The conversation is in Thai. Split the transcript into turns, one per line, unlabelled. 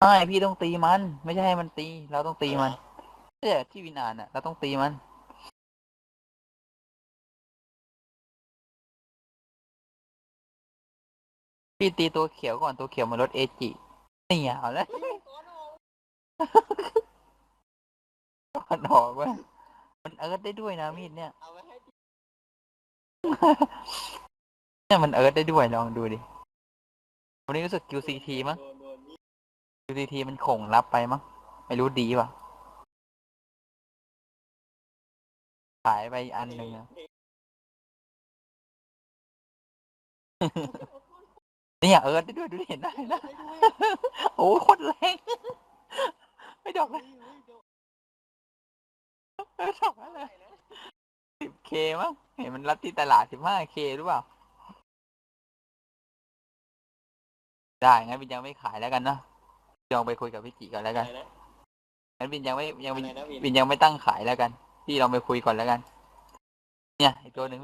ไม่พี่ต้องตีมัน ไม่ใช่ให้มันตี เราต้องตีมันเนี่ยที่วินอ่านอะ เราต้องตีมันพี่ตีตัวเขียวก่อนตัวเขียวมันลดเอจินี่อะเอาแล้วก่อนออกเว้ยมันเอิร์ธได้ด้วยนะมีดเนี่ย
เอาไว้ให้พี่
เนี่ยมันเอิร์ธได้ด้วยลองดูดิวันนี้รู้สึก QCT มั้ง
โดนโดนนี่
QCT มันคงรับไปมั้งไม่รู้ดีป่ะขายไปอันหนึ่งอะเนี่ยเอิร์ธได้ด้วยดูดิเห็นได้นะโอ้โหโคตรแรงไม่ดอกเลยเออดอกอะไรสิบเคมั้งเห็นมันรับที่ตลาดสิบห้าเคหรือเปล่าได้งั้นบินยังไม่ขายแล้วกันนะ ลองไปคุยกับพี่จิก่อนแล้วกัน
อะไรนะ
งั้นบินยังไม่ยัง
อะไร
บิน
นะวิน
บินยังไม่ตั้งขายแล้วกัน พี่ลองไปคุยก่อนแล้วกัน เนี่ยอีกตัวหนึ่ง